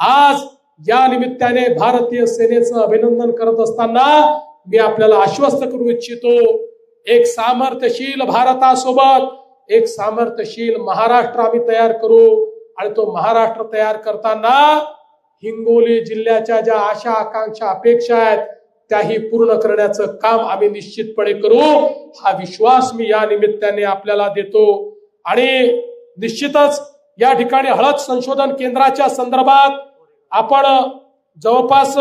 आज या निमित्ताने भारतीय सेनेचं अभिनंदन करत असताना मी आपल्याला आश्वस्त करू इच्छितो एक सामर्थ्यशील भारतासोबत एक सामर्थ्यशील महाराष्ट्र आम्ही तयार करू. आणि तो महाराष्ट्र तयार करताना हिंगोली जिल्ह्याच्या ज्या आशा आकांक्षा अपेक्षा आहेत त्याही पूर्ण करण्याचं काम आम्ही निश्चितपणे करू. हा विश्वास मी या निमित्ताने आपल्याला देतो. आणि निश्चितच या ठिकाणी हळद संशोधन केंद्राच्या संदर्भात आपण जवळपास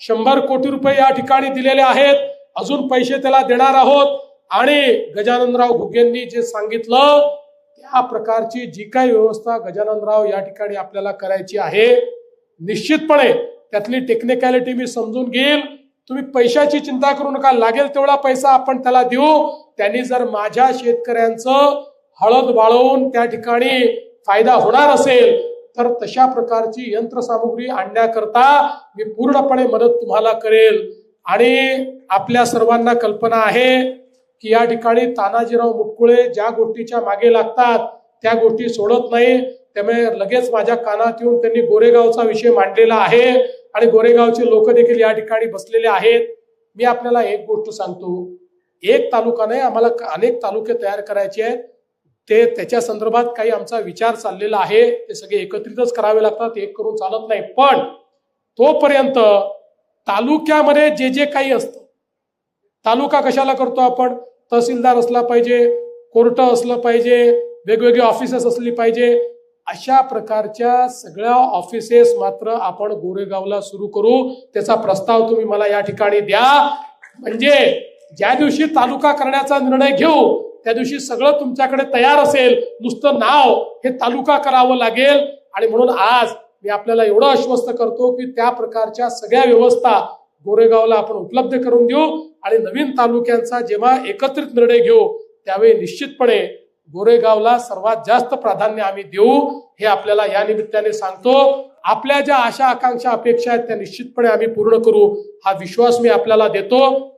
शंभर कोटी रुपये या ठिकाणी दिलेले आहेत. अजून पैसे त्याला देणार आहोत. आणि गजाननराव घुगेंनी जे सांगितलं त्या प्रकारची जी काही व्यवस्था गजाननराव या ठिकाणी आपल्याला करायची आहे निश्चितपणे त्यातली टेक्निकॅलिटी मी समजून घेईल. तुम्ही पैशाची चिंता करू नका लागेल तेवढा पैसा आपण त्याला देऊ. त्यांनी जर माझ्या शेतकऱ्यांचं हळद वाळवून त्या ठिकाणी फायदा होणार असेल तर तशा प्रकारची यंत्रसामुग्री आणण्याकरता मी पूर्णपणे मदत तुम्हाला करेल. आणि आपल्या सर्वांना कल्पना आहे की या ठिकाणी तानाजीराव मुटकुळे ज्या गोष्टीच्या मागे लागतात त्या गोष्टी सोडत नाही. त्यामुळे लगेच माझ्या कानात येऊन त्यांनी गोरेगावचा विषय मांडलेला आहे. आणि गोरेगावचे लोक देखील या ठिकाणी बसलेले आहेत. मी आपल्याला एक गोष्ट सांगतो. एक तालुका नाही आम्हाला अनेक तालुके तयार करायचे आहेत. ते त्याच्या संदर्भात काही आमचा विचार चाललेला आहे. ते सगळे एकत्रितच करावे लागतात एक करून चालत नाही. पण तोपर्यंत तालुक्यामध्ये जे जे काही असतं तालुका कशाला करतो आपण? तहसीलदार असला पाहिजे कोर्ट असलं पाहिजे वेगवेगळे ऑफिसेस असली पाहिजे अशा प्रकारच्या सगळ्या ऑफिसेस मात्र आपण गोरेगावला सुरू करू. त्याचा प्रस्ताव तुम्ही मला या ठिकाणी द्या. म्हणजे ज्या दिवशी तालुका करण्याचा निर्णय घेऊ त्या दिवशी सगळं तुमच्याकडे तयार असेल. नुसतं नाव हे तालुका करावं लागेल. आणि म्हणून आज मी आपल्याला एवढं आश्वस्त करतो की त्या प्रकारच्या सगळ्या व्यवस्था गोरेगावला आपण उपलब्ध करून देऊ. आणि नवीन तालुक्यांचा जेव्हा एकत्रित निर्णय घेऊ त्यावेळी निश्चितपणे गोरेगावला सर्वात जास्त प्राधान्य आम्ही देऊ. हे आपल्याला या निमित्ताने सांगतो. आपल्या ज्या आशा आकांक्षा अपेक्षा आहेत त्या निश्चितपणे आम्ही पूर्ण करू. हा विश्वास मी आपल्याला देतो.